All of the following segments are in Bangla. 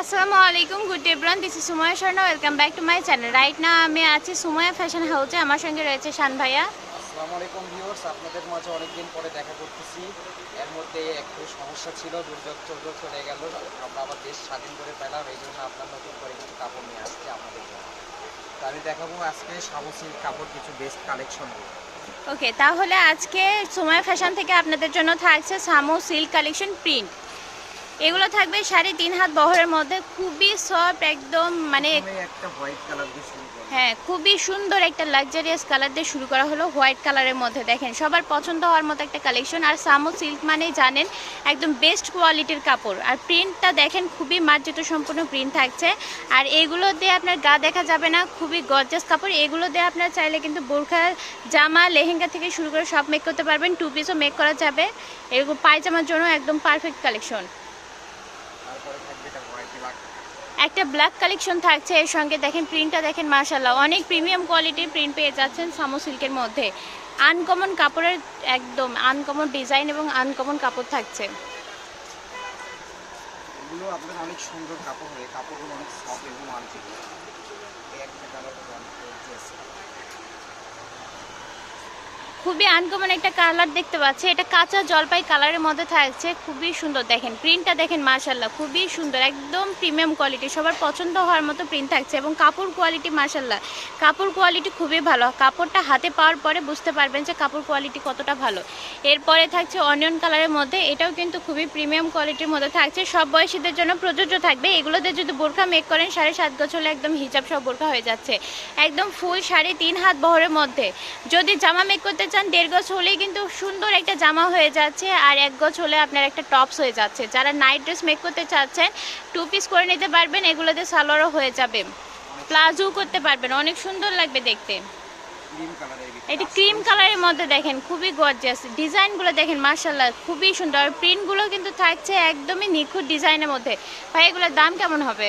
আসসালামু আলাইকুম good everyone this is Sumaya Sharma welcome back to my channel right না আমি আছি সুময়া ফ্যাশন হাউসে আমার সঙ্গে রয়েছে শান ভাইয়া। আসসালামু আলাইকুম ভিউয়ার্স আপনাদের মাঝে অনেকদিন পরে দেখা করতেছি। এর মধ্যে একটু সমস্যা ছিল দুর্যোগ চৌর্যোগ চলে গেল আমরা আবার দেশ স্বাধীন করে পেলাম এই জন্য আপনার নতুন করে কিছু কাপড় নিয়ে আসছি আপনাদের জন্য। তো আমি দেখাবো আজকে সাবসির কাপড় কিছু বেস্ট কালেকশনগুলো ওকে তাহলে আজকে সুময়া ফ্যাশন থেকে আপনাদের জন্য থাকছে সামো সিল্ক কালেকশন প্রিন্ট এগুলো থাকবে সাড়ে তিন হাত বহরের মধ্যে। খুবই সফট একদম মানে হ্যাঁ খুবই সুন্দর একটা লাক্সারিয়াস কালার দিয়ে শুরু করা হলো হোয়াইট কালারের মধ্যে দেখেন। সবার পছন্দ হওয়ার মতো একটা কালেকশন আর সামো সিল্ক মানে জানেন একদম বেস্ট কোয়ালিটির কাপড়। আর প্রিন্টটা দেখেন খুবই মার্জিত সম্পূর্ণ প্রিন্ট থাকছে। আর এগুলো দিয়ে আপনার গা দেখা যাবে না খুবই গর্জাস কাপড়। এগুলো দিয়ে আপনার চাইলে কিন্তু বোরখা জামা লেহেঙ্গা থেকে শুরু করে সব মেক করতে পারবেন। টু পিসও মেক করা যাবে। এরকম পায়জামার জন্য একদম পারফেক্ট কালেকশন তারপরে থাকবে এটা হোয়াইট ব্ল্যাক একটা ব্ল্যাক কালেকশন থাকছে, এর সঙ্গে দেখেন প্রিন্টটা দেখেন মার্শাল্লাহ অনেক প্রিমিয়াম কোয়ালিটির প্রিন্ট পেয়ে যাচ্ছেন সামো সিল্কের মধ্যে। আনকমন কাপড়ের একদম আনকমন ডিজাইন এবং আনকমন কাপড় থাকছে। অনেক সুন্দর কাপড় কাপড়গুলো অনেক সফট এবং এই একটা কালার অনেক gorgeous। খুবই আনকমন একটা কালার দেখতে পাচ্ছি। এটা কাঁচা জলপাই কালারের মধ্যে থাকছে। খুবই সুন্দর দেখেন। প্রিন্টটা দেখেন মার্শাল্লাহ খুবই সুন্দর, একদম প্রিমিয়াম কোয়ালিটি সবার পছন্দ হওয়ার মতো প্রিন্ট থাকছে এবং কাপড় কোয়ালিটি মার্শাল্লাহ কাপড় কোয়ালিটি খুবই ভালো। কাপড়টা হাতে পাওয়ার পরে বুঝতে পারবেন যে কাপড় কোয়ালিটি কতটা ভালো। এরপরে থাকছে অনিয়ন কালারের মধ্যে। এটাও কিন্তু খুবই প্রিমিয়াম কোয়ালিটির মধ্যে থাকছে। সব বয়সীদের জন্য প্রযোজ্য থাকবে। এগুলোতে যদি বোরখা মেক করেন, সাড়ে সাত হলে একদম হিজাব সব বোরখা হয়ে যাচ্ছে। একদম ফুল সাড়ে তিন হাত বহরের মধ্যে। যদি জামা মেক করতে চান দেড় গজ হলেই কিন্তু সুন্দর একটা জামা হয়ে যাচ্ছে আর এক গজ হলে আপনার একটা টপস হয়ে যাচ্ছে। যারা নাইট ড্রেস মেক করতে চাচ্ছেন টু পিস করে নিতে পারবেন এগুলোতে সালোয়ারও হয়ে যাবে। প্লাজো করতে পারবেন অনেক সুন্দর লাগবে দেখতে। এটি ক্রিম কালারের মধ্যে দেখেন খুবই গর্জিয়াস ডিজাইনগুলো দেখেন মার্শাল্লাহ খুবই সুন্দর। আর প্রিন্টগুলো কিন্তু থাকছে একদমই নিখুঁত ডিজাইনের মধ্যে। ভাই এগুলোর দাম কেমন হবে?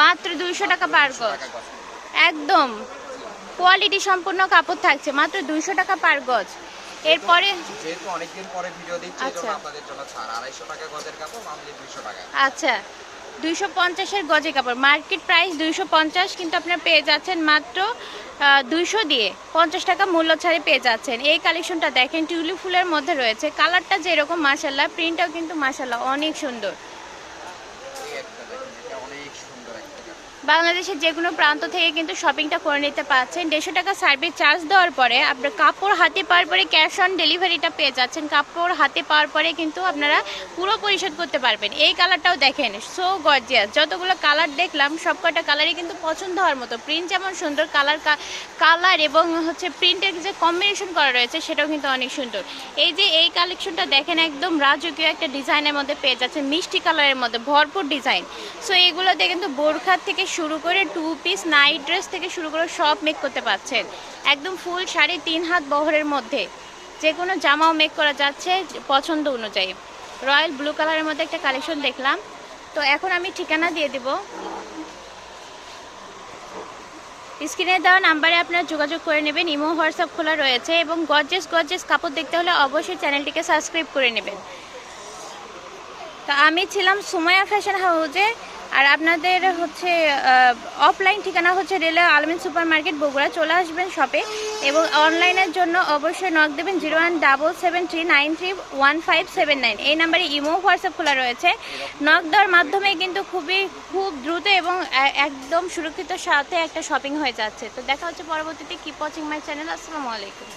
মাত্র দুইশো টাকা পার 200 গজ। একদম। কোয়ালিটি সম্পূর্ণ কাপড় থাকছে মাত্র দুইশো টাকা পার গজ। এরপরে যেহেতু অনেকদিন পরে ভিডিও দিচ্ছি আচ্ছা। আপনাদের জন্য ছাড়। আড়াইশো টাকা গজের কাপড় অনলি দুশো টাকা। আচ্ছা দুইশো পঞ্চাশের গজে কাপড়। মার্কেট প্রাইস দুইশো পঞ্চাশ কিন্তু আপনার পেয়ে যাচ্ছেন মাত্র দুইশো দিয়ে। পঞ্চাশ টাকা মূল্য ছাড়ে পেয়ে যাচ্ছেন। এই কালেকশনটা দেখেন টিউলিপ ফুলের মধ্যে রয়েছে। কালারটা যেরকম মাসাল্লাহ প্রিন্টটাও কিন্তু মাসাল্লাহ অনেক সুন্দর এই একটা দেখেন এটা অনেক সুন্দর একটা কাপড় বাংলাদেশের যে কোনো প্রান্ত থেকে কিন্তু শপিংটা করে নিতে পারছেন দেড়শো টাকা সার্ভিস চার্জ দেওয়ার পরে আপনার কাপড় হাতে পাওয়ার পরে ক্যাশ অন ডেলিভারিটা পেয়ে যাচ্ছেন। কাপড় হাতে পাওয়ার পরে কিন্তু আপনারা পুরো পরিশোধ করতে পারবেন। এই কালারটাও দেখেন সো গর্জিয়াস যতগুলো কালার দেখলাম সব কটা কালারই কিন্তু পছন্দ হওয়ার মতো। প্রিন্ট যেমন সুন্দর কালার কালার এবং হচ্ছে প্রিন্টের যে কম্বিনেশন করা রয়েছে, সেটাও কিন্তু অনেক সুন্দর। এই যে এই কালেকশনটা দেখেন, একদম রাজকীয় একটা ডিজাইনের মধ্যে পেয়ে যাচ্ছেন। মিষ্টি কালারের মধ্যে ভরপুর ডিজাইন সো এইগুলোতে কিন্তু বোরখার থেকে শুরু করে টু পিস নাইট ড্রেস থেকে শুরু করে সব মেক করতে পারছেন। একদম ফুল শাড়ি, তিন হাত বহরের মধ্যে। যে কোনো জামাও মেক করা যাচ্ছে পছন্দ অনুযায়ী। রয়্যাল ব্লু কালারের মধ্যে একটা কালেকশন দেখলাম। তো এখন আমি ঠিকানা দিয়ে দেব। স্ক্রিনে দেওয়া নাম্বারে আপনারা যোগাযোগ করে নেবেন। ইমো, হোয়াটসঅ্যাপ খোলা রয়েছে এবং গর্জেস গর্জেস কাপড় দেখতে হলে অবশ্যই চ্যানেলটিকে সাবস্ক্রাইব করে নেবেন। তো আমি ছিলাম সুমায়া ফ্যাশন হাউসে আর আপনাদের হচ্ছে অফলাইন ঠিকানা হচ্ছে রেলে আলমিন সুপার মার্কেট বগুড়া। চলে আসবেন শপে এবং অনলাইনের জন্য অবশ্যই নক দেবেন zero one double seven three nine three one five seven nine. এই নাম্বারে ইমো, হোয়াটসঅ্যাপ খোলা রয়েছে। নক দেওয়ার মাধ্যমে কিন্তু খুবই, খুব দ্রুত এবং একদম সুরক্ষিত সাথে একটা শপিং হয়ে যাচ্ছে। তো দেখা হচ্ছে পরবর্তীতে। কিপ ওয়াচিং মাই চ্যানেল আসসালামু আলাইকুম।